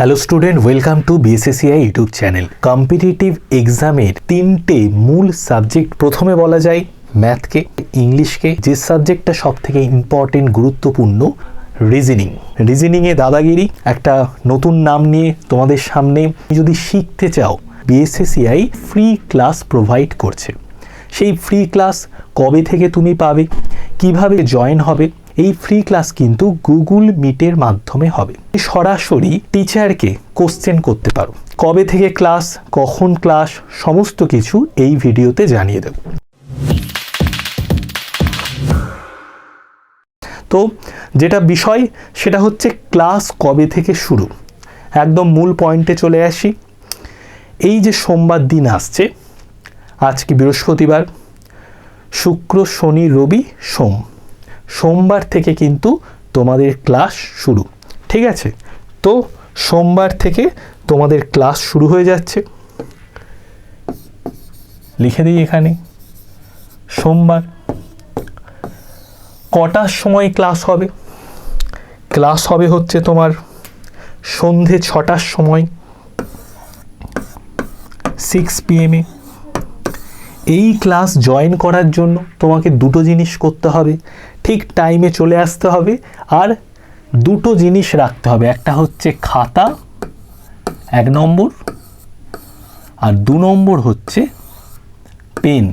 Hello student welcome to BSACI YouTube channel competitive এক্সামের তিনটে মূল সাবজেক্ট প্রথমে বলা যায় ম্যাথকে ইংলিশকে যে সাবজেক্টটা সব থেকে ইম্পর্টেন্ট গুরুত্বপূর্ণ রিজনিং রিজনিংয়ে দাদাগিরি, একটা নতুন নাম নিয়ে তোমাদের সামনে। যদি শিখতে চাও বিএসএসিআই ফ্রি ক্লাস প্রোভাইড করছে। সেই ফ্রি ক্লাস কবে থেকে তুমি পাবে? কীভাবে জয়েন হবে? এই ফ্রি ক্লাস কিন্তু গুগল মিটের মাধ্যমে হবে। সরাসরি টিচারকে কোশ্চেন করতে পারো। কবে থেকে ক্লাস কখন ক্লাস সমস্ত কিছু এই ভিডিওতে জানিয়ে দেব। তো যেটা বিষয়, সেটা হচ্ছে ক্লাস কবে থেকে শুরু? একদম মূল পয়েন্টে চলে আসি। এই যে সোমবার দিন আসছে, আজকে বৃহস্পতিবার, শুক্র, শনি, রবি, সোম। সোমবার থেকে কিন্তু তোমাদের ক্লাস শুরু, ঠিক আছে? তো সোমবার থেকে তোমাদের ক্লাস শুরু হয়ে যাচ্ছে। লিখে দিই এখানে, সোমবার। কটার সময় ক্লাস হবে? ক্লাস হবে হচ্ছে তোমার সন্ধে ছটার সময় সিক্স পিএমে এই ক্লাস জয়েন করার জন্য তোমাকে দুটো জিনিস করতে হবে। ঠিক টাইমে চলে আসতে হবে আর দুটো জিনিস রাখতে হবে। একটা হচ্ছে খাতা, এক নম্বর, আর দু নম্বর হচ্ছে পেন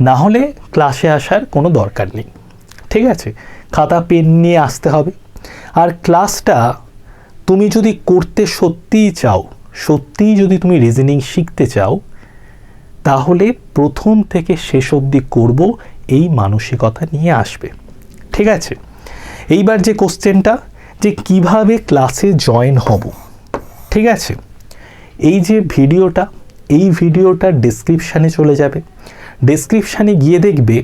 না হলে ক্লাসে আসার কোনো দরকার নেই। ঠিক আছে? খাতা পেন নিয়ে আসতে হবে। আর ক্লাসটা তুমি যদি করতে সত্যিই চাও, সত্যিই যদি তুমি রিজনিং শিখতে চাও তাহলে প্রথম থেকে শেষ অবধি করব, এই মানসিকতা নিয়ে আসবে। ঠিক আছে? এইবার যে কোশ্চেনটা, যে কীভাবে ক্লাসে জয়েন হব। ঠিক আছে? এই যে ভিডিওটা, এই ভিডিওটার ডেসক্রিপশানে চলে যাবে। ডেসক্রিপশানে গিয়ে দেখবে,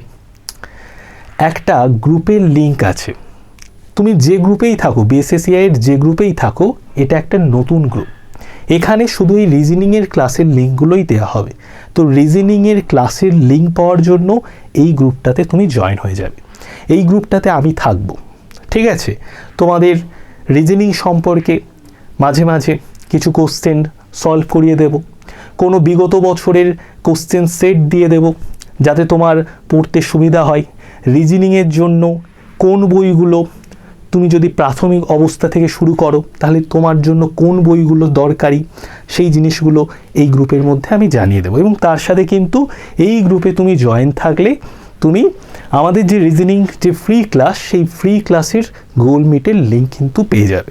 একটা গ্রুপের লিঙ্ক আছে। তুমি যে গ্রুপেই থাকো বিএসএসিআইয়ের যে গ্রুপেই থাকো, এটা একটা নতুন গ্রুপ এখানে শুধু এই রিজনিংয়ের ক্লাসের লিঙ্কগুলোই দেওয়া হবে। তো রিজনিংয়ের ক্লাসের লিঙ্ক পাওয়ার জন্য এই গ্রুপটাতে তুমি জয়েন হয়ে যাবে। এই গ্রুপটাতে আমি থাকব, ঠিক আছে? তোমাদের রিজনিং সম্পর্কে মাঝে মাঝে কিছু কোশ্চেন সলভ করিয়ে দেব। কোনো বিগত বছরের কোশ্চেন সেট দিয়ে দেব, যাতে তোমার পড়তে সুবিধা হয়। রিজনিংয়ের জন্য কোন বইগুলো তুমি যদি প্রাথমিক অবস্থা থেকে শুরু করো, তাহলে তোমার জন্য কোন বইগুলো দরকারি, সেই জিনিসগুলো এই গ্রুপের মধ্যে আমি জানিয়ে দেবো। এবং তার সাথে কিন্তু এই গ্রুপে তুমি জয়েন থাকলে তুমি আমাদের যে রিজনিং যে ফ্রি ক্লাস সেই ফ্রি ক্লাসের গোল মিটের লিঙ্ক কিন্তু পেয়ে যাবে।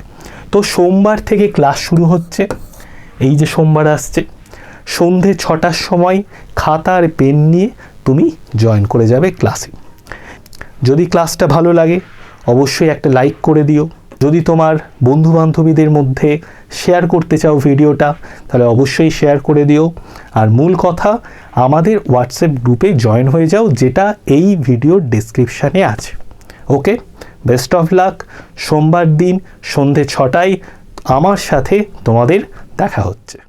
তো সোমবার থেকে ক্লাস শুরু হচ্ছে। এই যে সোমবার আসছে, সন্ধে ছটার সময় খাতা আর পেন নিয়ে তুমি জয়েন করে যাবে ক্লাসে যদি ক্লাসটা ভালো লাগে অবশ্যই একটা লাইক করে দিও। যদি তোমার বন্ধু বান্ধবীদের মধ্যে শেয়ার করতে চাও ভিডিওটা, তাহলে অবশ্যই শেয়ার করে দিও। আর মূল কথা, আমাদের হোয়াটসঅ্যাপ গ্রুপে জয়েন হয়ে যাও, যেটা এই ভিডিওর ডেসক্রিপশানে আছে। ওকে বেস্ট অফ লাক সোমবার দিন সন্ধে ছটায় আমার সাথে তোমাদের দেখা হচ্ছে।